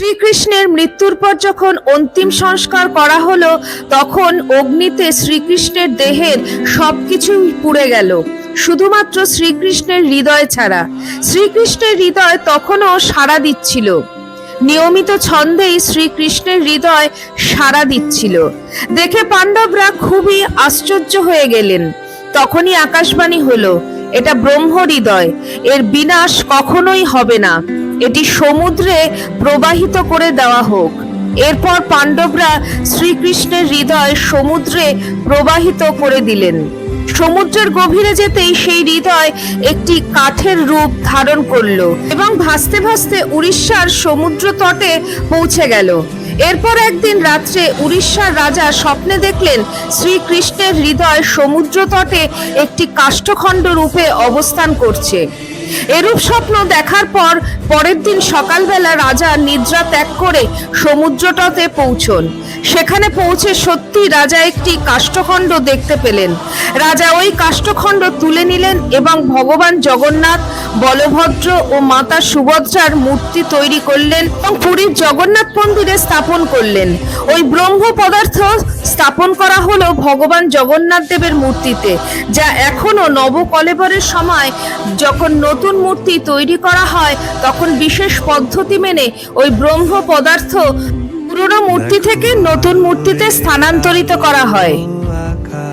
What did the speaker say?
শ্রীকৃষ্ণের মৃত্যুর পর যখন অন্তিম সংস্কার করা হলো, তখন অগ্নিতে শ্রীকৃষ্ণের দেহের সবকিছুই পুড়ে গেল। শুধুমাত্র শ্রীকৃষ্ণের হৃদয় ছাড়া। শ্রীকৃষ্ণের হৃদয় তখনও সাড়া দিচ্ছিল। নিয়মিত ছন্দেই শ্রীকৃষ্ণের হৃদয় সাড়া দিচ্ছিল। দেখে পাণ্ডবরা খুবই আশ্চর্য হয়ে গেলেন। তখনই আকাশবাণী হলো, এটা ব্রহ্ম হৃদয় এর বিনাশ কখনোই হবে না। এটি সমুদ্রে প্রবাহিত করে দেওয়া হোক। এরপর পাণ্ডবরা শ্রীকৃষ্ণের হৃদয় সমুদ্রে প্রবাহিত করে দিলেন। সমুদ্রের গভীরে যেতেই সেই হৃদয় একটি কাঠের রূপ ধারণ করল এবং ভাসতে ভাসতে উড়িষ্যার সমুদ্র তটে পৌঁছে গেল। এরপর একদিন রাত্রে উড়িষ্যার রাজা স্বপ্নে দেখলেন শ্রীকৃষ্ণের হৃদয় সমুদ্র তটে একটি কাষ্ঠখণ্ড রূপে অবস্থান করছে। এরূপ স্বপ্ন দেখার পর পরের দিন সকালবেলা রাজা নিদ্রা ত্যাগ করে সমুদ্রতটে পৌঁছন। সেখানে পৌঁছে সত্যি রাজা একটি কাষ্ঠখণ্ড দেখতে পেলেন। রাজা ওই কাষ্ঠখণ্ড তুলে নিলেন এবং ভগবান জগন্নাথ, বলভদ্র ও মাতা সুভদ্রার মূর্তি তৈরি করলেন এবং পুরীর জগন্নাথ মন্দিরে স্থাপন করলেন। ওই ব্রহ্ম পদার্থ স্থাপন করা হলো ভগবান জগন্নাথ দেবের মূর্তিতে যা এখনও নবকলেবরের সময় যখন নতুন মূর্তি তৈরি করা হয় তখন বিশেষ পদ্ধতি মেনে ওই ব্রহ্ম পদার্থ পুরনো মূর্তি থেকে নতুন মূর্তিতে স্থানান্তরিত করা হয়।